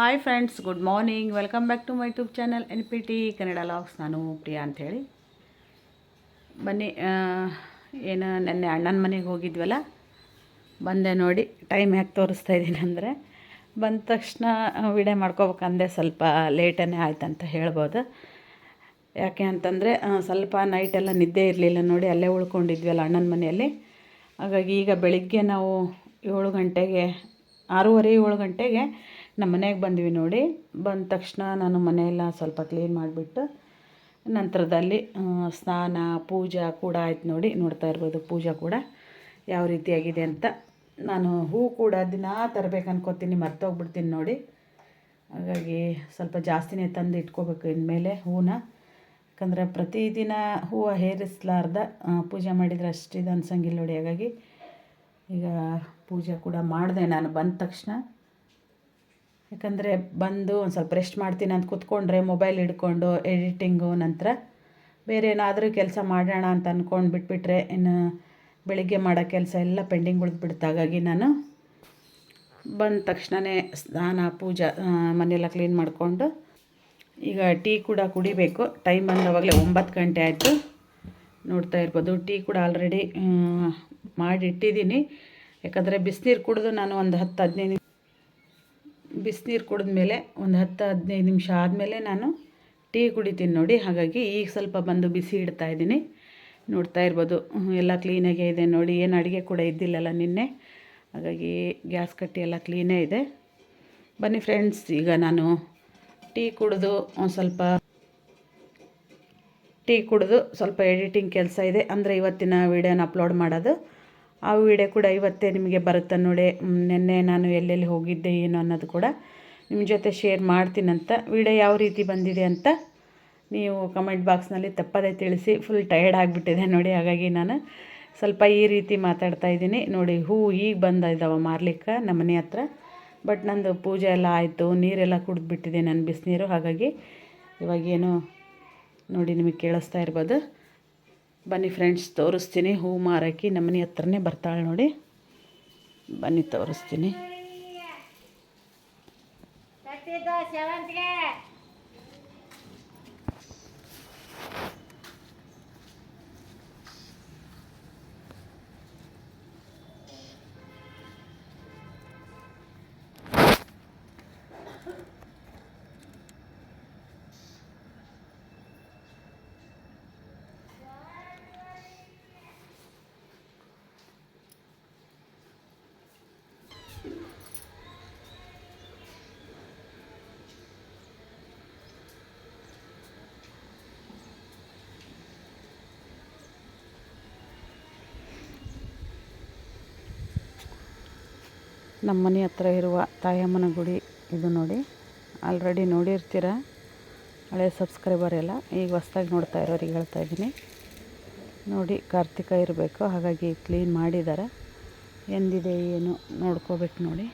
Hi friends good morning welcome back to my YouTube channel N P T Kannada logs ನಾನು ಪ್ರಿಯಾ ಅಂಥೇಳಿ. ಬನ್ನಿ ಏನು, ನೆನ್ನೆ ಅಣ್ಣನ ಮನೆಗೆ ಹೋಗಿದ್ವಲ್ಲ? ಬಂದೆ ನೋಡಿ ಟೈಮ್ ಯಾಕೆ ತೋರಿಸ್ತಾ ಇದ್ದೀನಿ ಅಂದರೆ, ಬಂದ ತಕ್ಷಣ ವಿಡಿಯೋ ಮಾಡ್ಕೋಬೇಕಂದೆ ಸ್ವಲ್ಪ ಲೇಟನೇ ಅಂತ ಹೇಳ್ಬೋದು. ಯಾಕೆ ಅಂತಂದರೆ ಸ್ವಲ್ಪ ನೈಟೆಲ್ಲ ನಿದ್ದೆ ಇರಲಿಲ್ಲ ನೋಡಿ, ಅಲ್ಲೇ ಉಳ್ಕೊಂಡಿದ್ವಲ್ಲ ಅಣ್ಣನ ಮನೆಯಲ್ಲಿ. ಹಾಗಾಗಿ ಈಗ ಬೆಳಿಗ್ಗೆ ನಾವು ಏಳು ಗಂಟೆಗೆ, ಆರೂವರೆ ಏಳು ಗಂಟೆಗೆ ನಮ್ಮ ಮನೆಗೆ ಬಂದ್ವಿ ನೋಡಿ. ಬಂದ ತಕ್ಷಣ ನಾನು ಮನೆಯೆಲ್ಲ ಸ್ವಲ್ಪ ಕ್ಲೀನ್ ಮಾಡಿಬಿಟ್ಟು ನಂತರದಲ್ಲಿ ಸ್ನಾನ, ಪೂಜಾ ಕೂಡ ಆಯ್ತು ನೋಡಿ. ನೋಡ್ತಾ ಇರ್ಬೋದು ಪೂಜಾ ಕೂಡ ಯಾವ ರೀತಿಯಾಗಿದೆ ಅಂತ. ನಾನು ಹೂ ಕೂಡ ದಿನ ತರಬೇಕು ಅನ್ಕೋತೀನಿ ಮರ್ತೋಗ್ಬಿಡ್ತೀನಿ ನೋಡಿ. ಹಾಗಾಗಿ ಸ್ವಲ್ಪ ಜಾಸ್ತಿನೇ ತಂದು ಇಟ್ಕೋಬೇಕು ಇನ್ಮೇಲೆ ಹೂನ. ಯಾಕಂದರೆ ಪ್ರತಿದಿನ ಹೂವು ಹೇರಿಸ್ಲಾರ್ದ ಪೂಜೆ ಮಾಡಿದರೆ ಅಷ್ಟಿದು ಅನ್ಸಂಗಿಲ್ಲ ನೋಡಿ. ಹಾಗಾಗಿ ಈಗ ಪೂಜೆ ಕೂಡ ಮಾಡಿದೆ ನಾನು ಬಂದ ತಕ್ಷಣ. ಯಾಕಂದರೆ ಬಂದು ಒಂದು ಸ್ವಲ್ಪ ರೆಸ್ಟ್ ಮಾಡ್ತೀನಿ ಅಂತ ಕೂತ್ಕೊಂಡ್ರೆ ಮೊಬೈಲ್ ಹಿಡ್ಕೊಂಡು ಎಡಿಟಿಂಗು ನಂತರ ಬೇರೆ ಏನಾದರೂ ಕೆಲಸ ಮಾಡೋಣ ಅಂತ ಅಂದ್ಕೊಂಡು ಬಿಟ್ಬಿಟ್ರೆ ಇನ್ನು ಬೆಳಿಗ್ಗೆ ಮಾಡೋ ಕೆಲಸ ಎಲ್ಲ ಪೆಂಡಿಂಗ್ ಉಳಿದ್ಬಿಡುತ್ತೆ ಹಾಗಾಗಿ ನಾನು ಬಂದ ತಕ್ಷಣವೇ ಸ್ನಾನ, ಪೂಜಾ ಮನೆಯೆಲ್ಲ ಕ್ಲೀನ್ ಮಾಡಿಕೊಂಡು ಈಗ ಟೀ ಕೂಡ ಕುಡಿಬೇಕು. ಟೈಮ್ ಬಂದವಾಗಲೇ ಒಂಬತ್ತು ಗಂಟೆ ಆಯಿತು. ನೋಡ್ತಾ ಇರ್ಬೋದು, ಟೀ ಕೂಡ ಆಲ್ರೆಡಿ ಮಾಡಿಟ್ಟಿದ್ದೀನಿ. ಯಾಕಂದರೆ ಬಿಸಿನೀರು ಕುಡಿದು ನಾನು ಒಂದು ಹತ್ತು ಹದಿನೈದು ಬಿಸಿನೀರು ಕುಡಿದ್ಮೇಲೆ ಒಂದು ಹತ್ತು ಹದಿನೈದು ನಿಮಿಷ ಆದಮೇಲೆ ನಾನು ಟೀ ಕುಡಿತೀನಿ ನೋಡಿ. ಹಾಗಾಗಿ ಈಗ ಸ್ವಲ್ಪ ಬಂದು ಬಿಸಿ ಇಡ್ತಾ ಇದ್ದೀನಿ. ನೋಡ್ತಾ ಇರ್ಬೋದು. ಎಲ್ಲ ಕ್ಲೀನಾಗೇ ಇದೆ ನೋಡಿ. ಏನು ಅಡುಗೆ ಕೂಡ ಇದ್ದಿಲ್ಲಲ್ಲ ನಿನ್ನೆ. ಹಾಗಾಗಿ ಗ್ಯಾಸ್ ಕಟ್ಟಿ ಎಲ್ಲ ಕ್ಲೀನೇ ಇದೆ ಬನ್ನಿ ಫ್ರೆಂಡ್ಸ್ ಈಗ ನಾನು ಟೀ ಕುಡಿದು ಒಂದು ಸ್ವಲ್ಪ ಟೀ ಕುಡಿದು ಸ್ವಲ್ಪ ಎಡಿಟಿಂಗ್ ಕೆಲಸ ಇದೆ. ಅಂದರೆ ಇವತ್ತಿನ ವೀಡಿಯೋನ ಅಪ್ಲೋಡ್ ಮಾಡೋದು. ಆ ವಿಡಿಯೋ ಕೂಡ ಇವತ್ತೇ ನಿಮಗೆ ಬರುತ್ತೆ ನೋಡಿ. ನಿನ್ನೆ ನಾನು ಎಲ್ಲೆಲ್ಲಿ ಹೋಗಿದ್ದೆ, ಏನು ಅನ್ನೋದು ಕೂಡ ನಿಮ್ಮ ಜೊತೆ ಶೇರ್ ಮಾಡ್ತೀನಂತ. ವಿಡಿಯೋ ಯಾವ ರೀತಿ ಬಂದಿದೆ ಅಂತ ನೀವು ಕಮೆಂಟ್ ಬಾಕ್ಸ್ನಲ್ಲಿ ತಪ್ಪದೇ ತಿಳಿಸಿ. ಫುಲ್ ಟಯರ್ಡ್ ಆಗಿಬಿಟ್ಟಿದೆ ನೋಡಿ, ಹಾಗಾಗಿ ನಾನು ಸ್ವಲ್ಪ ಈ ರೀತಿ ಮಾತಾಡ್ತಾ ಇದ್ದೀನಿ. ನೋಡಿ, ಹೂ ಈಗ ಬಂದ ಇದ್ದಾವೆ ಮಾರ್ಲಿಕ್ಕೆ ನಮ್ಮ ಮನೆ ಹತ್ರ. ಬಟ್ ನಂದು ಪೂಜೆ ಎಲ್ಲ ಆಯಿತು, ನೀರೆಲ್ಲ ಕುಡಿದ್ಬಿಟ್ಟಿದೆ ನನ್ನ ಬಿಸಿನೀರು. ಹಾಗಾಗಿ ಇವಾಗೇನು ನೋಡಿ ನಿಮಗೆ ಕೇಳಿಸ್ತಾ ಇರ್ಬೋದು. ಬನ್ನಿ ಫ್ರೆಂಡ್ಸ್ ತೋರಿಸ್ತೀನಿ. ಹೂ ಮಾರಾಕಿ ನಮ್ಮನೆ ಹತ್ರನೇ ಬರ್ತಾಳೆ ನೋಡಿ. ಬನ್ನಿ ತೋರಿಸ್ತೀನಿ. ನಮ್ಮ ಮನೆ ಹತ್ರ ಇರುವ ತಾಯಮ್ಮನ ಗುಡಿ ಇದು ನೋಡಿ. ಆಲ್ರೆಡಿ ನೋಡಿರ್ತೀರ? ಹಳೆ ಸಬ್ಸ್ಕ್ರೈಬರ್ ಎಲ್ಲ. ಈಗ ಹೊಸ್ದಾಗಿ ನೋಡ್ತಾ ಇರೋರಿಗೆ ಹೇಳ್ತಾ ಇದ್ದೀನಿ. ನೋಡಿ, ಕಾರ್ತಿಕ ಇರಬೇಕು. ಹಾಗಾಗಿ ಕ್ಲೀನ್ ಮಾಡಿದ್ದಾರೆ ಎಂದಿದೆ, ಏನು ನೋಡ್ಕೋಬೇಕು ನೋಡಿ.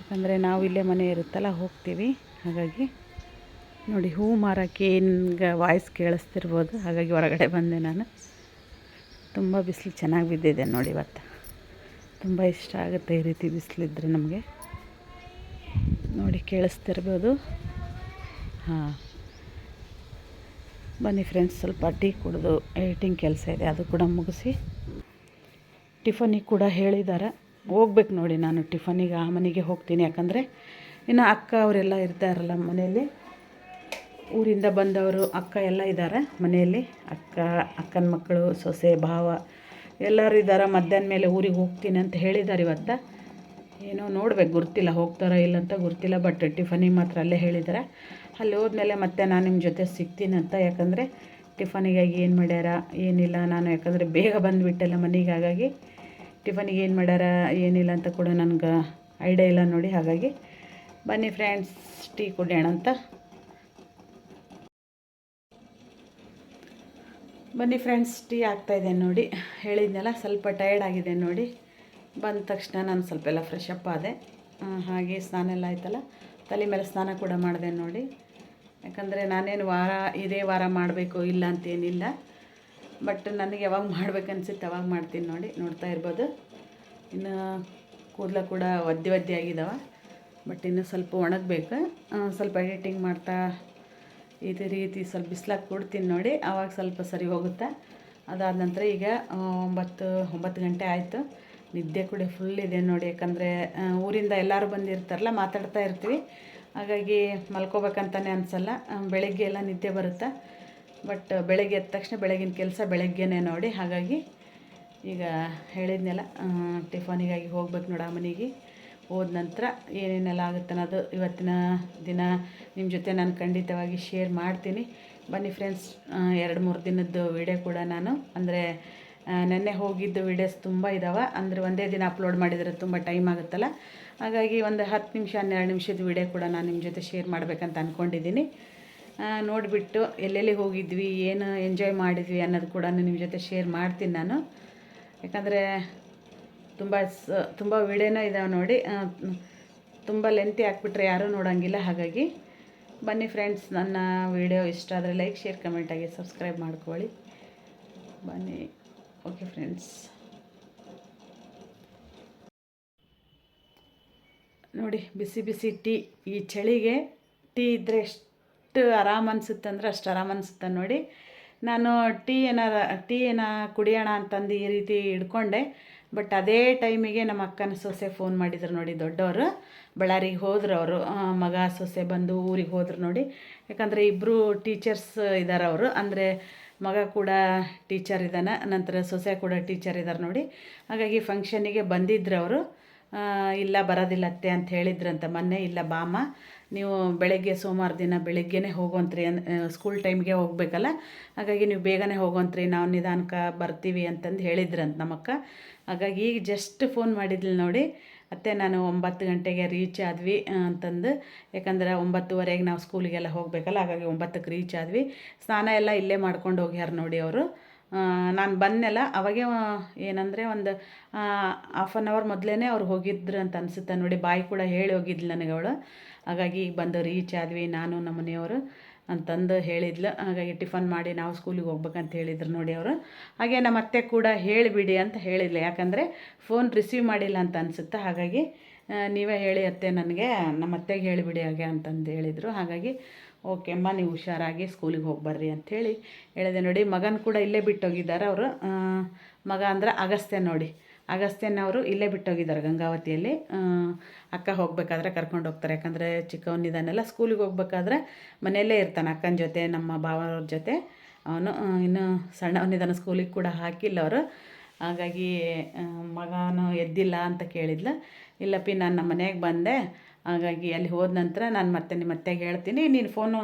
ಯಾಕಂದರೆ ನಾವು ಇಲ್ಲೇ ಮನೆ ಇರುತ್ತಲ್ಲ, ಹೋಗ್ತೀವಿ. ಹಾಗಾಗಿ ನೋಡಿ, ಹೂ ಮಾರಕ್ಕೆ ಏನು ವಾಯ್ಸ್ ಕೇಳಿಸ್ತಿರ್ಬೋದು. ಹಾಗಾಗಿ ಹೊರಗಡೆ ಬಂದೆ ನಾನು. ತುಂಬ ಬಿಸಿಲು ಚೆನ್ನಾಗಿ ಬಿದ್ದಿದೆ ನೋಡಿ ಇವತ್ತು. ತುಂಬ ಇಷ್ಟ ಆಗುತ್ತೆ ಈ ರೀತಿ ಬಿಸಿಲಿದ್ರೆ ನಮಗೆ. ನೋಡಿ, ಕೇಳಿಸ್ತಿರ್ಬೋದು. ಹಾಂ. ಬನ್ನಿ ಫ್ರೆಂಡ್ಸ್ ಸ್ವಲ್ಪ ಟೀ ಕುಡಿದು ಎಡಿಟಿಂಗ್ ಕೆಲಸ ಇದೆ, ಅದು ಕೂಡ ಮುಗಿಸಿ. ಟಿಫನಿಗೆ ಕೂಡ ಹೇಳಿದ್ದಾರೆ. ಹೋಗ್ಬೇಕು ನೋಡಿ ನಾನು ಟಿಫನಿಗೆ ಆ ಮನೆಗೆ ಹೋಗ್ತೀನಿ. ಯಾಕಂದರೆ ಇನ್ನು ಅಕ್ಕ ಅವರೆಲ್ಲ ಇರ್ತಾರಲ್ಲ ಮನೆಯಲ್ಲಿ. ಊರಿಂದ ಬಂದವರು ಅಕ್ಕ ಎಲ್ಲ ಇದ್ದಾರೆ ಮನೆಯಲ್ಲಿ. ಅಕ್ಕ, ಅಕ್ಕನ ಮಕ್ಕಳು, ಸೊಸೆ, ಭಾವ ಎಲ್ಲರೂ ಇದ್ದಾರೆ? ಮಧ್ಯಾಹ್ನ ಮೇಲೆ ಊರಿಗೆ ಹೋಗ್ತೀನಿ ಅಂತ ಹೇಳಿದ್ದಾರೆ ಇವತ್ತು. ಏನೋ ನೋಡ್ಬೇಕು ಗೊತ್ತಿಲ್ಲ ಹೋಗ್ತಾರೋ ಇಲ್ಲ ಅಂತ ಗೊತ್ತಿಲ್ಲ ಬಟ್ ಟಿಫನಿಗೆ ಮಾತ್ರ ಅಲ್ಲೇ ಹೇಳಿದ್ದಾರೆ ಅಲ್ಲಿ ಹೋದ್ಮೇಲೆ ಮತ್ತೆ ನಾನು ನಿಮ್ಮ ಜೊತೆ ಸಿಗ್ತೀನಿ ಅಂತ, ಯಾಕಂದರೆ ಟಿಫನಿಗಾಗಿ ಏನು ಮಾಡ್ಯಾರ? ಏನಿಲ್ಲ, ನಾನು ಯಾಕಂದರೆ ಬೇಗ ಬಂದುಬಿಟ್ಟೆಲ್ಲ ಮನೆಗೆ, ಹಾಗಾಗಿ ಟಿಫನಿಗೆ ಏನು ಮಾಡ್ಯಾರ? ಏನಿಲ್ಲ ಅಂತ ಕೂಡ ನನಗೆ ಐಡಿಯಾ ಇಲ್ಲ ನೋಡಿ, ಹಾಗಾಗಿ ಬನ್ನಿ ಫ್ರೆಂಡ್ಸ್ ಟೀ ಕುಡಿಯೋಣ ಅಂತ. ಬನ್ನಿ ಫ್ರೆಂಡ್ಸ್ ಟೀ ಆಗ್ತಾಯಿದೆ ನೋಡಿ. ಹೇಳಿದ್ನಲ್ಲ, ಸ್ವಲ್ಪ ಟಯರ್ಡ್ ಆಗಿದೆ ನೋಡಿ. ಬಂದ ತಕ್ಷಣ ನಾನು ಸ್ವಲ್ಪ ಎಲ್ಲ ಫ್ರೆಶ್ ಅಪ್ ಆದೆ. ಹಾಗೆ ಸ್ನಾನ ಎಲ್ಲ ಆಯ್ತಲ್ಲ, ತಲೆ ಮೇಲೆ ಸ್ನಾನ ಕೂಡ ಮಾಡಿದೆ ನೋಡಿ. ಯಾಕಂದರೆ ನಾನೇನು ವಾರ, ಇದೇ ವಾರ ಮಾಡಬೇಕು, ಇಲ್ಲ ಅಂತೇನಿಲ್ಲ. ಬಟ್ ನನಗೆ ಯಾವಾಗ ಮಾಡ್ಬೇಕನ್ಸುತ್ತೆ ಅವಾಗ ಮಾಡ್ತೀನಿ ನೋಡಿ, ನೋಡ್ತಾ ಇರ್ಬೋದು. ಇನ್ನು ಕೂದಲ ಕೂಡ ಒದ್ದೆ ಒದ್ದೆ ಆಗಿದ್ದಾವೆ ಬಟ್ ಇನ್ನು ಸ್ವಲ್ಪ ಒಣಗಬೇಕು. ಸ್ವಲ್ಪ ಎಡಿಟಿಂಗ್ ಮಾಡ್ತಾ ಇದೇ ರೀತಿ ಸ್ವಲ್ಪ ಬಿಸಿಲಾಗಿ ಕೊಡ್ತೀನಿ ನೋಡಿ ಆವಾಗ ಸ್ವಲ್ಪ ಸರಿ ಹೋಗುತ್ತೆ? ಅದಾದ ನಂತರ ಈಗ ಒಂಬತ್ತು ಒಂಬತ್ತು ಗಂಟೆ ಆಯಿತು. ನಿದ್ದೆ ಕೂಡ ಫುಲ್ ಇದೆ ನೋಡಿ, ಯಾಕಂದರೆ ಊರಿಂದ ಎಲ್ಲರೂ ಬಂದಿರ್ತಾರಲ್ಲ, ಮಾತಾಡ್ತಾ ಇರ್ತೀವಿ. ಹಾಗಾಗಿ ಮಲ್ಕೋಬೇಕಂತಲೇ ಅನಿಸಲ್ಲ ಬೆಳಗ್ಗೆ ಎಲ್ಲ ನಿದ್ದೆ ಬರುತ್ತೆ? ಬಟ್ ಬೆಳಗ್ಗೆ ಎದ್ದ ತಕ್ಷಣ ಬೆಳಗಿನ ಕೆಲಸ ಬೆಳಗ್ಗೆನೇ ನೋಡಿ. ಹಾಗಾಗಿ ಈಗ ಹೇಳಿದ್ನೆಲ್ಲ ಟಿಫನಿಗಾಗಿ ಹೋಗ್ಬೇಕು ಆ ಮನೆಗೆ. ಹೋದ ನಂತರ ಏನೇನೆಲ್ಲ ಆಗುತ್ತೆ ಅನ್ನೋದು ಇವತ್ತಿನ ದಿನ ನಿಮ್ಮ ಜೊತೆ ನಾನು ಖಂಡಿತವಾಗಿ ಶೇರ್ ಮಾಡ್ತೀನಿ. ಬನ್ನಿ ಫ್ರೆಂಡ್ಸ್ ಎರಡು ಮೂರು ದಿನದ್ದು ವಿಡಿಯೋ ಕೂಡ ನಾನು. ಅಂದರೆ ನೆನ್ನೆ ಹೋಗಿದ್ದು ವಿಡಿಯೋಸ್ ತುಂಬ ಇದ್ದಾವೆ ಅಂದರೆ ಒಂದೇ ದಿನ ಅಪ್ಲೋಡ್ ಮಾಡಿದರೆ ತುಂಬ ಟೈಮ್ ಆಗುತ್ತಲ್ಲ. ಹಾಗಾಗಿ ಒಂದು ಹತ್ತು ನಿಮಿಷ, ಹನ್ನೆರಡು ನಿಮಿಷದ ವಿಡಿಯೋ ಕೂಡ ನಾನು ನಿಮ್ಮ ಜೊತೆ ಶೇರ್ ಮಾಡಬೇಕಂತ ಅಂದ್ಕೊಂಡಿದ್ದೀನಿ ನೋಡಿಬಿಟ್ಟು ಎಲ್ಲೆಲ್ಲಿ ಹೋಗಿದ್ವಿ, ಏನು ಎಂಜಾಯ್ ಮಾಡಿದ್ವಿ ಅನ್ನೋದು ಕೂಡ ನಿಮ್ಮ ಜೊತೆ ಶೇರ್ ಮಾಡ್ತೀನಿ ನಾನು. ಯಾಕಂದರೆ ತುಂಬ ತುಂಬ ವಿಡಿಯೋನೇ ಇದಾವೆ ನೋಡಿ. ತುಂಬ ಲೆಂತಿ ಹಾಕ್ಬಿಟ್ರೆ ಯಾರೂ ನೋಡೋಂಗಿಲ್ಲ, ಹಾಗಾಗಿ ಬನ್ನಿ ಫ್ರೆಂಡ್ಸ್ ನನ್ನ ವಿಡಿಯೋ ಇಷ್ಟ ಆದರೆ ಲೈಕ್ ಶೇರ್ ಕಮೆಂಟಾಗಿ ಸಬ್ಸ್ಕ್ರೈಬ್ ಮಾಡ್ಕೊಳ್ಳಿ. ಬನ್ನಿ. ಓಕೆ ಫ್ರೆಂಡ್ಸ್ ನೋಡಿ, ಬಿಸಿ ಬಿಸಿ ಟೀ, ಈ ಚಳಿಗೆ ಟೀ ಇದ್ದರೆ ಎಷ್ಟು ಆರಾಮ ಅನಿಸುತ್ತೆ ಅಂದ್ರೆ ಅಷ್ಟು ಆರಾಮ ಅನಿಸುತ್ತೆ ನೋಡಿ. ನಾನು ಟೀ ಏನಾರ, ಟೀ ಏನ ಕುಡಿಯೋಣ ಅಂತಂದು ಈ ರೀತಿ ಹಿಡ್ಕೊಂಡೆ. ಬಟ್ ಅದೇ ಟೈಮಿಗೆ ನಮ್ಮ ಅಕ್ಕನ ಸೊಸೆ ಫೋನ್ ಮಾಡಿದ್ರು ನೋಡಿ ದೊಡ್ಡವರು. ಬಳ್ಳಾರಿಗೆ ಹೋದ್ರು ಅವರು. ಮಗ ಸೊಸೆ ಬಂದು ಊರಿಗೆ ಹೋದ್ರು ನೋಡಿ. ಯಾಕಂದರೆ ಇಬ್ಬರು ಟೀಚರ್ಸ್ ಇದ್ದಾರೆ ಅವರು. ಅಂದರೆ ಮಗ ಕೂಡ ಟೀಚರ್ ಇದ್ದಾನೆ. ನಂತರ ಸೊಸೆ ಕೂಡ ಟೀಚರ್ ಇದ್ದಾರೆ ನೋಡಿ. ಹಾಗಾಗಿ ಫಂಕ್ಷನಿಗೆ ಬಂದಿದ್ರು ಅವರು. ಇಲ್ಲ ಬರೋದಿಲ್ಲತ್ತೆ ಅಂತ ಹೇಳಿದ್ರಂತ ಮೊನ್ನೆ. ಇಲ್ಲ ಬಾಮ ನೀವು ಬೆಳಗ್ಗೆ ಸೋಮವಾರ ದಿನ ಬೆಳಗ್ಗೆನೇ ಹೋಗುವಂತ್ರಿ ಅನ್ ಸ್ಕೂಲ್ ಟೈಮ್ಗೆ ಹೋಗಬೇಕಲ್ಲ? ಹಾಗಾಗಿ ನೀವು ಬೇಗನೆ ಹೋಗುವಂತ್ರಿ, ನಾವು ನಿಧಾನಕ್ಕೆ ಬರ್ತೀವಿ ಅಂತಂದು ಹೇಳಿದ್ರಂತ ನಮ್ಮಕ್ಕ. ಹಾಗಾಗಿ ಈಗ ಜಸ್ಟ್ ಫೋನ್ ಮಾಡಿದ್ಲು ನೋಡಿ, ಅತ್ತೆ ನಾನು ಒಂಬತ್ತು ಗಂಟೆಗೆ ರೀಚ್ ಆದ್ವಿ ಅಂತಂದು. ಯಾಕಂದ್ರೆ ಒಂಬತ್ತುವರೆಗೆ ನಾವು ಸ್ಕೂಲಿಗೆಲ್ಲ ಹೋಗಬೇಕಲ್ಲ, ಹಾಗಾಗಿ ಒಂಬತ್ತಕ್ಕೆ ರೀಚ್ ಆದ್ವಿ. ಸ್ನಾನ ಎಲ್ಲ ಇಲ್ಲೇ ಮಾಡ್ಕೊಂಡು ಹೋಗ್ಯಾರ ನೋಡಿ ಅವರು. ನಾನು ಬಂದೆಲ್ಲ ಅವಾಗೆ ಏನಂದರೆ ಒಂದು ಹಾಫ್ ಆನ್ ಅವರ್ ಮೊದಲೇ ಅವ್ರು ಹೋಗಿದ್ರು ಅಂತ ಅನಿಸುತ್ತೆ ನೋಡಿ, ಬಾಯಿ ಕೂಡ ಹೇಳಿ ಹೋಗಿದ್ಲು ನನಗೆ ಅವಳು. ಹಾಗಾಗಿ ಈಗ ಬಂದು ರೀಚ್ ಆದ್ವಿ ನಾನು, ನಮ್ಮ ಮನೆಯವರು ಅಂತಂದು ಹೇಳಿದ್ಲು. ಹಾಗಾಗಿ ಟಿಫನ್ ಮಾಡಿ ನಾವು ಸ್ಕೂಲಿಗೆ ಹೋಗ್ಬೇಕಂತ ಹೇಳಿದ್ರು ನೋಡಿ ಅವರು. ಹಾಗೆ ನಮ್ಮ ಅತ್ತೆ ಕೂಡ ಹೇಳಿಬಿಡಿ ಅಂತ ಹೇಳಿದ್ಲು. ಯಾಕಂದರೆ ಫೋನ್ ರಿಸೀವ್ ಮಾಡಿಲ್ಲ ಅಂತ ಅನಿಸುತ್ತೆ. ಹಾಗಾಗಿ ನೀವೇ ಹೇಳಿ ಅತ್ತೆ ನನಗೆ, ನಮ್ಮ ಅತ್ತೆಗೆ ಹೇಳಿಬಿಡಿ ಹಾಗೆ ಅಂತಂದು ಹೇಳಿದರು. ಹಾಗಾಗಿ ಓಕೆ, ಅಮ್ಮ, ನೀವು ಹುಷಾರಾಗಿ ಸ್ಕೂಲಿಗೆ ಹೋಗಿ ಬರ್ರಿ ಅಂಥೇಳಿ ಹೇಳಿದೆ. ನೋಡಿ, ಮಗನ ಕೂಡ ಇಲ್ಲೇ ಬಿಟ್ಟೋಗಿದ್ದಾರೆ ಅವರು. ಮಗ ಅಂದ್ರೆ ಅಗಸ್ತ್ಯ ನೋಡಿ. ಅಗಸ್ತ್ಯನವರು ಇಲ್ಲೇ ಬಿಟ್ಟೋಗಿದ್ದಾರೆ ಗಂಗಾವತಿಯಲ್ಲಿ. ಅಕ್ಕ ಹೋಗಬೇಕಾದ್ರೆ ಕರ್ಕೊಂಡು ಹೋಗ್ತಾರೆ. ಯಾಕಂದರೆ ಚಿಕ್ಕವನಿದ್ದಾನೆಲ್ಲ ಸ್ಕೂಲಿಗೆ ಹೋಗ್ಬೇಕಾದ್ರೆ ಮನೆಯಲ್ಲೇ ಇರ್ತಾನೆ ಅಕ್ಕನ ಜೊತೆ, ನಮ್ಮ ಭಾವನವ್ರ ಜೊತೆ. ಅವನು ಇನ್ನು ಸಣ್ಣವನಿದ್ದಾನೆ ಸ್ಕೂಲಿಗೆ ಕೂಡ ಹಾಕಿಲ್ಲ ಅವರು. ಹಾಗಾಗಿ ಮಗನು ಎದ್ದಿಲ್ಲ ಅಂತ ಕೇಳಿದ್ಲು. ಇಲ್ಲಪ್ಪಿ, ನಾನು ನಮ್ಮ ಮನೆಗೆ ಬಂದೆ. ಹಾಗಾಗಿ ಅಲ್ಲಿ ಹೋದ ನಂತರ ನಾನು ಮತ್ತೆ ನಿಮ್ಮ ಅತ್ತೆಗೆ ಹೇಳ್ತೀನಿ, ನೀನು ಫೋನು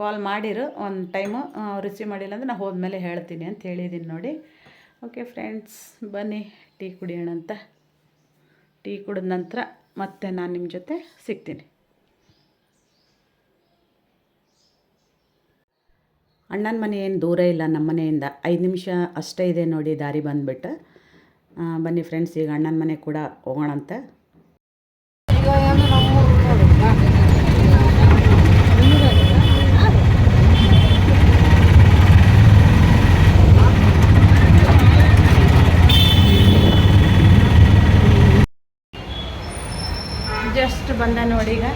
ಕಾಲ್ ಮಾಡಿರು, ಒಂದು ಟೈಮು ರಿಸೀವ್ ಮಾಡಿಲ್ಲ ಅಂದರೆ ನಾನು ಹೋದ್ಮೇಲೆ ಹೇಳ್ತೀನಿ ಅಂತ ಹೇಳಿದ್ದೀನಿ ನೋಡಿ. ಓಕೆ ಫ್ರೆಂಡ್ಸ್ ಬನ್ನಿ, ಟೀ ಕುಡಿಯೋಣ ಅಂತ. ಟೀ ಕುಡಿದ ನಂತರ ಮತ್ತೆ ನಾನು ನಿಮ್ಮ ಜೊತೆ ಸಿಗ್ತೀನಿ. ಅಣ್ಣನ ಮನೆ ಏನು ದೂರ ಇಲ್ಲ ನಮ್ಮ ಮನೆಯಿಂದ ಐದು ನಿಮಿಷ ಅಷ್ಟೇ ಇದೆ ನೋಡಿ ದಾರಿ ಬಂದುಬಿಟ್ಟು. ಬನ್ನಿ ಫ್ರೆಂಡ್ಸ್ ಈಗ ಅಣ್ಣನ ಮನೆ ಕೂಡ ಹೋಗೋಣಂತ ಜಸ್ಟ್ ಬಂದ ನೋಡಿ ಈಗ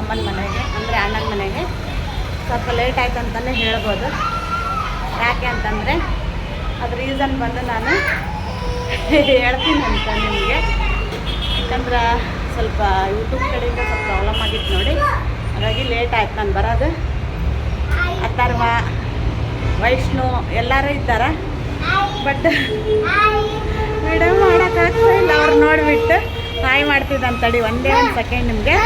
ಅಮ್ಮನ ಮನೆಗೆ ಅಂದರೆ ಅಣ್ಣನ ಮನೆಗೆ ಸ್ವಲ್ಪ ಲೇಟ್ ಆಯ್ತು ಅಂತಲೇ ಹೇಳ್ಬೋದು ಯಾಕೆ ಅಂತಂದರೆ ಅದು ಬಂದು ನಾನು ಹೇಳ್ತೀನಿ ಅಂತ ನಿಮಗೆ. ಯಾಕಂದ್ರೆ ಸ್ವಲ್ಪ ಯೂಟ್ಯೂಬ್ ಕಡೆಯಿಂದ ಸ್ವಲ್ಪ ಪ್ರಾಬ್ಲಮ್ ಆಗಿತ್ತು ನೋಡಿ. ಹಾಗಾಗಿ ಲೇಟ್ ಆಯ್ತು ನಾನು ಬರೋದು. ಅಥರ್ವ, ವೈಷ್ಣು ಎಲ್ಲರೂ ಇದ್ದಾರೆ. ಬಟ್ ಮೇಡಮ್ ಮಾಡೋಕ್ಕಾಗ್ತಿಲ್ಲ ಅವ್ರು ನೋಡಿಬಿಟ್ಟು ಟ್ರೈ ಮಾಡ್ತಿದ್ದಂತಡಿ ಒಂದೇ ಒಂದು ಸೆಕೆಂಡ್ ನಿಮಗೆ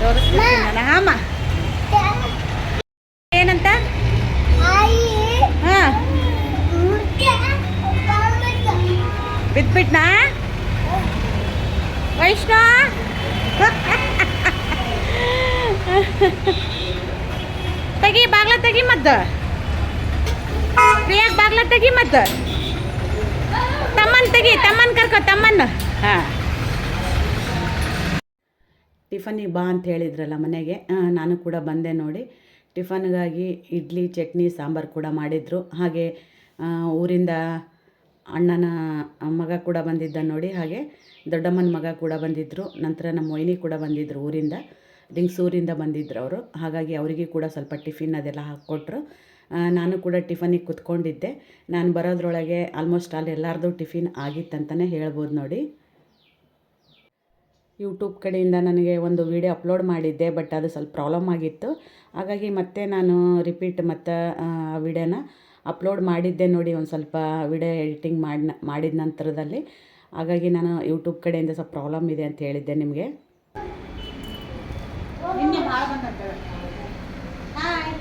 ತೋರಿಸ್ತೀನಿ ನಾನು. ಹಾಮ ಏನಂತ ಹಾಂ ಬಿದ್ಬಿಟ್ನಾ? ವೈಷ್ಣ? ತೆಗಿ, ಬಾಗ್ಲ ತೆಗಿ ಮತ್ತ ಪ್ರಿಯಾಗ ಬಾಗ್ಲ ತೆಗಿ ಮತ್ತ ತಮ್ಮನ್ ತೆಗಿ, ತಮ್ಮನ್ ಕರ್ಕೊ ತಮ್ಮನ್ ಹಾಂ. ಟಿಫನಿಗೆ ಬಾ ಅಂತ ಹೇಳಿದ್ರಲ್ಲ ಮನೆಗೆ. ನಾನು ಕೂಡ ಬಂದೆ ನೋಡಿ. ಟಿಫನ್ಗಾಗಿ ಇಡ್ಲಿ, ಚಟ್ನಿ, ಸಾಂಬಾರು ಕೂಡ ಮಾಡಿದರು. ಹಾಗೆ ಊರಿಂದ ಅಣ್ಣನ ಮಗ ಕೂಡ ಬಂದಿದ್ದ ನೋಡಿ ಹಾಗೆ ದೊಡ್ಡಮ್ಮನ ಮಗ ಕೂಡ ಬಂದಿದ್ದರು ನಂತರ ನಮ್ಮ ಮೊಯ್ನಿ ಕೂಡ ಬಂದಿದ್ದರು ಊರಿಂದ ಲಿಂಗ್ಸೂರಿಂದ ಬಂದಿದ್ದರು ಅವರು ಹಾಗಾಗಿ ಅವರಿಗೆ ಕೂಡ ಸ್ವಲ್ಪ ಟಿಫಿನ್ ಅದೆಲ್ಲ ಹಾಕ್ಕೊಟ್ರು ನಾನು ಕೂಡ ಟಿಫನಿಗೆ ಕುತ್ಕೊಂಡಿದ್ದೆ ನಾನು ಬರೋದ್ರೊಳಗೆ ಆಲ್ಮೋಸ್ಟ್ ಆಲ್ ಎಲ್ಲರದು ಟಿಫಿನ್ ಆಗಿತ್ತಂತಲೇ ಹೇಳ್ಬೋದು ನೋಡಿ ಯೂಟ್ಯೂಬ್ ಕಡೆಯಿಂದ ನನಗೆ ಒಂದು ವಿಡಿಯೋ ಅಪ್ಲೋಡ್ ಮಾಡಿದ್ದೆ ಬಟ್ ಅದು ಸ್ವಲ್ಪ ಪ್ರಾಬ್ಲಮ್ ಆಗಿತ್ತು ಹಾಗಾಗಿ ಮತ್ತೆ ನಾನು ರಿಪೀಟ್ ಮತ್ತು ಆ ವಿಡಿಯೋನ ಅಪ್ಲೋಡ್ ಮಾಡಿದ್ದೆ ನೋಡಿ ಒಂದು ಸ್ವಲ್ಪ ವಿಡಿಯೋ ಎಡಿಟಿಂಗ್ ಮಾಡಿ ಮಾಡಿದ ನಂತರದಲ್ಲಿ. ಹಾಗಾಗಿ ನಾನು ಯೂಟ್ಯೂಬ್ ಕಡೆಯಿಂದ ಸ್ವಲ್ಪ ಪ್ರಾಬ್ಲಮ್ ಇದೆ ಅಂತ ಹೇಳಿದ್ದೆ ನಿಮಗೆ ನಿನ್ನೆ ಭಾಳ ಬಂದಂತ ಹಾಯ್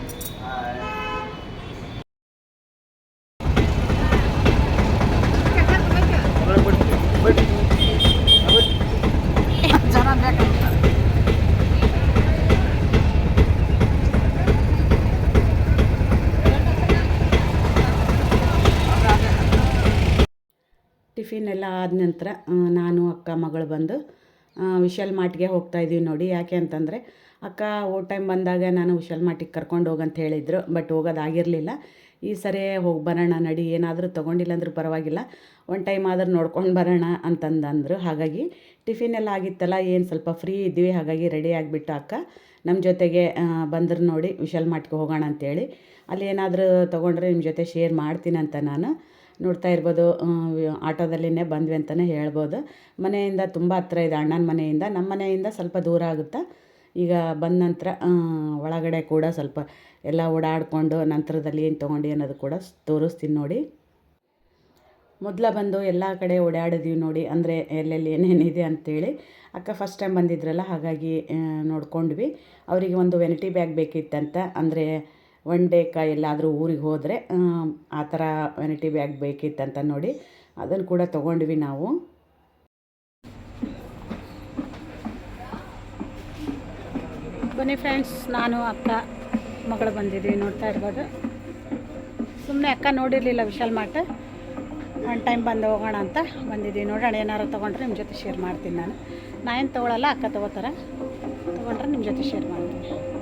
ಟಿಫಿನ್ ಎಲ್ಲ ಆದ ನಂತರ ನಾನು, ಅಕ್ಕ, ಮಗಳು ಬಂದು ವಿಶಾಲ್ ಮಾರ್ಟ್ಗೆ ಹೋಗ್ತಾ ಇದ್ದೀವಿ ನೋಡಿ. ಯಾಕೆ ಅಂತಂದರೆ, ಅಕ್ಕ ಓ ಟೈಮ್ ಬಂದಾಗ ನಾನು ವಿಶಾಲ್ ಮಾರ್ಟಿಗೆ ಕರ್ಕೊಂಡು ಹೋಗಂತ ಹೇಳಿದರು ಬಟ್ ಹೋಗೋದಾಗಿರಲಿಲ್ಲ ಈ ಸರಿ ಹೋಗಿ ಬರೋಣ ನಡಿ, ಏನಾದರೂ ತೊಗೊಂಡಿಲ್ಲ ಅಂದರೂ ಪರವಾಗಿಲ್ಲ. ಒನ್ ಟೈಮ್ ಆದರೂ ನೋಡ್ಕೊಂಡು ಬರೋಣ ಅಂತಂದಂದರು. ಹಾಗಾಗಿ ಟಿಫಿನ್ ಎಲ್ಲ ಆಗಿತ್ತಲ್ಲ, ಏನು ಸ್ವಲ್ಪ ಫ್ರೀ ಇದ್ವಿ, ಹಾಗಾಗಿ ರೆಡಿ ಆಗಿಬಿಟ್ಟು ಅಕ್ಕ. ನಮ್ಮ ಜೊತೆಗೆ ಬಂದರು ನೋಡಿ, ವಿಶಾಲ್ ಮಾರ್ಟ್ಗೆ ಹೋಗೋಣ ಅಂತೇಳಿ. ಅಲ್ಲಿ ಏನಾದರೂ ತೊಗೊಂಡ್ರೆ ನಿಮ್ಮ ಜೊತೆ ಶೇರ್ ಮಾಡ್ತೀನಂತ ನಾನು. ನೋಡ್ತಾ ಇರ್ಬೋದು ಆಟೋದಲ್ಲಿನೇ ಬಂದ್ವಿ ಅಂತಲೇ ಹೇಳ್ಬೋದು. ಮನೆಯಿಂದ ತುಂಬ ಹತ್ರ ಇದೆ, ಅಣ್ಣನ ಮನೆಯಿಂದ. ನಮ್ಮ ಮನೆಯಿಂದ ಸ್ವಲ್ಪ ದೂರ ಆಗುತ್ತಾ? ಈಗ ಬಂದ ನಂತರ ಒಳಗಡೆ ಕೂಡ ಸ್ವಲ್ಪ ಎಲ್ಲ ಓಡಾಡಿಕೊಂಡು ನಂತರದಲ್ಲಿ ಏನು ತೊಗೊಂಡು ಅನ್ನೋದು ಕೂಡ ತೋರಿಸ್ತೀನಿ ನೋಡಿ. ಮೊದಲ ಬಂದು ಎಲ್ಲ ಕಡೆ ಓಡಾಡಿದ್ವಿ ನೋಡಿ, ಅಂದರೆ ಎಲ್ಲೆಲ್ಲಿ ಏನೇನಿದೆ ಅಂಥೇಳಿ ಅಕ್ಕ ಫಸ್ಟ್ ಟೈಮ್ ಬಂದಿದ್ರಲ್ಲ, ಹಾಗಾಗಿ ನೋಡ್ಕೊಂಡ್ವಿ. ಅವರಿಗೆ ಒಂದು ವೆನಿಟಿ ಬ್ಯಾಗ್ ಬೇಕಿತ್ತಂತ, ಅಂದರೆ ಒನ್ ಡೇಕ ಎಲ್ಲಾದರೂ ಊರಿಗೆ ಹೋದರೆ, ಆ ಥರ ವೆನಿಟಿ ಬ್ಯಾಗ್ ಬೇಕಿತ್ತಂತ ನೋಡಿ ಅದನ್ನು ಕೂಡ ತೊಗೊಂಡ್ವಿ ನಾವು. ಬನ್ನಿ ಫ್ರೆಂಡ್ಸ್ ನಾನು ಅಕ್ಕ, ಮಗಳು ಬಂದಿದ್ದೀವಿ, ನೋಡ್ತಾ ಇರ್ಬೋದು. ಸುಮ್ಮನೆ ಅಕ್ಕ ನೋಡಿರಲಿಲ್ಲ ವಿಶಾಲ್ ಮಾರ್ಟ್. ಒನ್ ಟೈಮ್ ಬಂದು ಹೋಗೋಣ ಅಂತ ಬಂದಿದ್ದೀವಿ. ನೋಡೋಣ, ಏನಾರು ತೊಗೊಂಡ್ರೆ ನಿಮ್ಮ ಜೊತೆ ಶೇರ್ ಮಾಡ್ತೀನಿ ನಾನು. ನಾ ಏನು ತೊಗೊಳಲ್ಲ, ಅಕ್ಕ ತೊಗೋತಾರೆ. ತೊಗೊಂಡ್ರೆ ನಿಮ್ಮ ಜೊತೆ ಶೇರ್ ಮಾಡ್ತೀನಿ.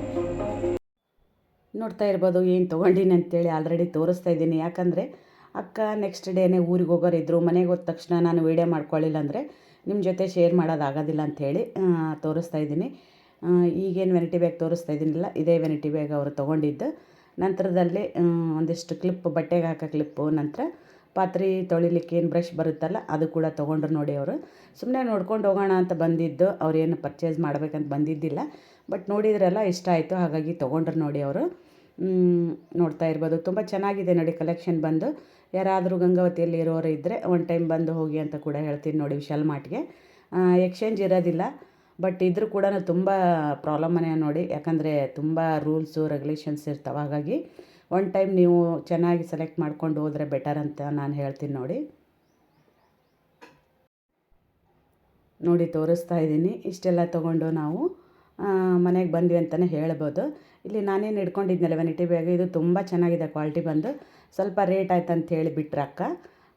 ನೋಡ್ತಾ ಇರ್ಬೋದು, ಏನು ತೊಗೊಂಡಿನಿ ಅಂತೇಳಿ ಆಲ್ರೆಡಿ ತೋರಿಸ್ತಾ ಇದ್ದೀನಿ. ಯಾಕಂದರೆ ಅಕ್ಕ ನೆಕ್ಸ್ಟ್ ಡೇನೇ ಊರಿಗೆ ಹೋಗೋರು ಇದ್ದರು ಮನೆಗೆ ಹೋದ ತಕ್ಷಣ ನಾನು ವೀಡಿಯೋ ಮಾಡ್ಕೊಳ್ಳಿಲ್ಲ ಅಂದರೆ ನಿಮ್ಮ ಜೊತೆ ಶೇರ್ ಮಾಡೋದಾಗೋದಿಲ್ಲ ಅಂಥೇಳಿ ತೋರಿಸ್ತಾ ಇದ್ದೀನಿ. ಈಗೇನು ವೆನಿಟಿ ಬ್ಯಾಗ್ ತೋರಿಸ್ತಾ ಇದ್ದೀನಿಲ್ಲ, ಇದೇ ವೆನಿಟಿ ಬ್ಯಾಗ್ ಅವರು ತೊಗೊಂಡಿದ್ದು. ನಂತರದಲ್ಲಿ ಒಂದಿಷ್ಟು ಕ್ಲಿಪ್ ಬಟ್ಟೆಗೆ ಹಾಕೋ ಕ್ಲಿಪ್ಪು ನಂತರ ಪಾತ್ರೆ ತೊಳಿಲಿಕ್ಕೆ ಏನು ಬ್ರಷ್ ಬರುತ್ತಲ್ಲ, ಅದು ಕೂಡ ತೊಗೊಂಡ್ರು ನೋಡಿ ಅವರು. ಸುಮ್ಮನೆ ನೋಡ್ಕೊಂಡು ಹೋಗೋಣ ಅಂತ ಬಂದಿದ್ದು ಅವ್ರೇನು ಪರ್ಚೇಸ್ ಮಾಡ್ಬೇಕಂತ ಬಂದಿದ್ದಿಲ್ಲ. ಬಟ್ ನೋಡಿದ್ರಲ್ಲ ಇಷ್ಟ ಆಯಿತು, ಹಾಗಾಗಿ ತೊಗೊಂಡ್ರು ನೋಡಿ ಅವರು. ನೋಡ್ತಾ ಇರ್ಬೋದು. ತುಂಬ ಚೆನ್ನಾಗಿದೆ ನೋಡಿ ಕಲೆಕ್ಷನ್ ಬಂದು. ಯಾರಾದರೂ ಗಂಗಾವತಿಯಲ್ಲಿ ಇರೋರು ಇದ್ದರೆ ಒನ್ ಟೈಮ್ ಬಂದು ಹೋಗಿ ಅಂತ ಕೂಡ ಹೇಳ್ತೀನಿ ನೋಡಿ ವಿಶಾಲ್ ಮಾರ್ಟ್ಗೆ. ಎಕ್ಸ್ಚೇಂಜ್ ಇರೋದಿಲ್ಲ. ಬಟ್ ಇದ್ರೂ ಕೂಡ ತುಂಬ ಪ್ರಾಬ್ಲಮನೇ ನೋಡಿ. ಯಾಕಂದರೆ ತುಂಬ ರೂಲ್ಸು ರೆಗ್ಯುಲೇಷನ್ಸ್ ಇರ್ತಾವೆ. ಹಾಗಾಗಿ ಒನ್ ಟೈಮ್ ನೀವು ಚೆನ್ನಾಗಿ ಸೆಲೆಕ್ಟ್ ಮಾಡ್ಕೊಂಡು ಹೋದರೆ ಬೆಟರ್ ಅಂತ ನಾನು ಹೇಳ್ತೀನಿ ನೋಡಿ. ನೋಡಿ ತೋರಿಸ್ತಾ ಇದ್ದೀನಿ. ಇಷ್ಟೆಲ್ಲ ತೊಗೊಂಡು ನಾವು ಮನೆಗೆ ಬಂದ್ವಿ ಅಂತಲೇ ಹೇಳ್ಬೋದು. ಇಲ್ಲಿ ನಾನೇನು ಹಿಡ್ಕೊಂಡಿದ್ನಲ್ಲ ವೆನಿಟಿ ಬ್ಯಾಗ್ ಇದು ತುಂಬ ಚೆನ್ನಾಗಿದೆ ಕ್ವಾಲಿಟಿ ಬಂದು. ಸ್ವಲ್ಪ ರೇಟ್ ಆಯ್ತು ಅಂತ ಹೇಳಿ ಬಿಟ್ರು ಅಕ್ಕ.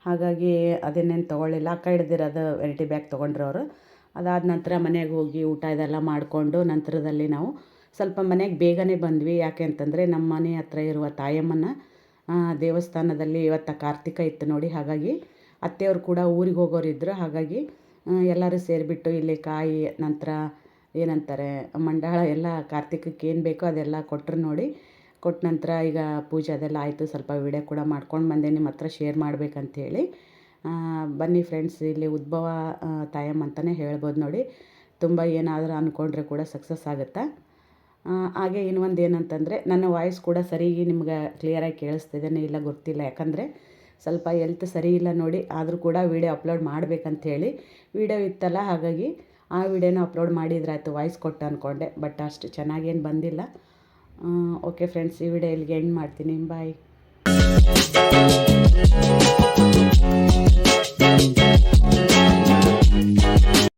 ಹಾಗಾಗಿ ಅದನ್ನೇನು ತೊಗೊಳ್ಳಿಲ್ಲ. ಅಕ್ಕ ಹಿಡ್ದಿರೋದು ವೆನಿಟಿ ಬ್ಯಾಗ್ ತೊಗೊಂಡ್ರು ಅವರು. ಅದಾದ ನಂತರ ಮನೆಗೆ ಹೋಗಿ ಊಟ ಇದೆಲ್ಲ ಮಾಡಿಕೊಂಡು ನಂತರದಲ್ಲಿ ನಾವು ಸ್ವಲ್ಪ ಮನೆಗೆ ಬೇಗನೆ ಬಂದ್ವಿ. ಯಾಕೆ ಅಂತಂದರೆ ನಮ್ಮ ಮನೆ ಹತ್ರ ಇರುವ ತಾಯಮ್ಮನ ದೇವಸ್ಥಾನದಲ್ಲಿ ಇವತ್ತು ಕಾರ್ತಿಕ ಇತ್ತು ನೋಡಿ. ಹಾಗಾಗಿ ಅತ್ತೆಯವರು ಕೂಡ ಊರಿಗೆ ಹೋಗೋರಿದ್ರು. ಹಾಗಾಗಿ ಎಲ್ಲರೂ ಸೇರಿಬಿಟ್ಟು ಇಲ್ಲಿ ಕಾಯಿ ನಂತರ ಏನಂತಾರೆ, ಮಂಡಾಳ ಎಲ್ಲ ಕಾರ್ತಿಕಕ್ಕೆ ಏನು ಬೇಕೋ ಅದೆಲ್ಲ ಕೊಟ್ಟರು ನೋಡಿ. ಕೊಟ್ಟ ನಂತರ ಈಗ ಪೂಜೆ ಅದೆಲ್ಲ ಆಯಿತು, ಸ್ವಲ್ಪ ವಿಡಿಯೋ ಕೂಡ ಮಾಡ್ಕೊಂಡು ಬಂದೆ, ನಿಮ್ಮ ಹತ್ರ ಶೇರ್ ಮಾಡ್ಬೇಕಂಥೇಳಿ ಬನ್ನಿ ಫ್ರೆಂಡ್ಸ್ ಇಲ್ಲಿ ಉದ್ಭವ ತಾಯಂ ತಾಯಮ್ಮ ಅಂತಲೇ ಹೇಳ್ಬೋದು ನೋಡಿ. ತುಂಬ ಏನಾದರೂ ಅಂದ್ಕೊಂಡ್ರೆ ಕೂಡ ಸಕ್ಸಸ್ ಆಗುತ್ತಾ? ಹಾಗೆ ಇನ್ನೊಂದು ಏನಂತಂದರೆ, ನನ್ನ ವಾಯ್ಸ್ ಕೂಡ ಸರಿಗೆ ನಿಮ್ಗೆ ಕ್ಲಿಯರಾಗಿ ಕೇಳಿಸ್ತಿದ್ದೇನೆ ಇಲ್ಲ ಗೊತ್ತಿಲ್ಲ. ಯಾಕಂದರೆ ಸ್ವಲ್ಪ ಎಲ್ತ್ ಸರಿ ಇಲ್ಲ ನೋಡಿ, ಆದರೂ ಕೂಡ ವೀಡಿಯೋ ಅಪ್ಲೋಡ್ ಮಾಡಬೇಕಂತೇಳಿ. ವೀಡಿಯೋ ಇತ್ತಲ್ಲ, ಹಾಗಾಗಿ ಆ ವಿಡಿಯೋನ ಅಪ್ಲೋಡ್ ಮಾಡಿದ್ರಾಯ್ತು ವಾಯ್ಸ್ ಕೊಟ್ಟು ಅಂದ್ಕೊಂಡೆ ಬಟ್ ಅಷ್ಟು ಚೆನ್ನಾಗೇನು ಬಂದಿಲ್ಲ. ಓಕೆ ಫ್ರೆಂಡ್ಸ್ ಈ ವಿಡಿಯೋ ಇಲ್ಲಿಗೆ ಎಂಡ್ ಮಾಡ್ತೀನಿ. ಬಾಯ್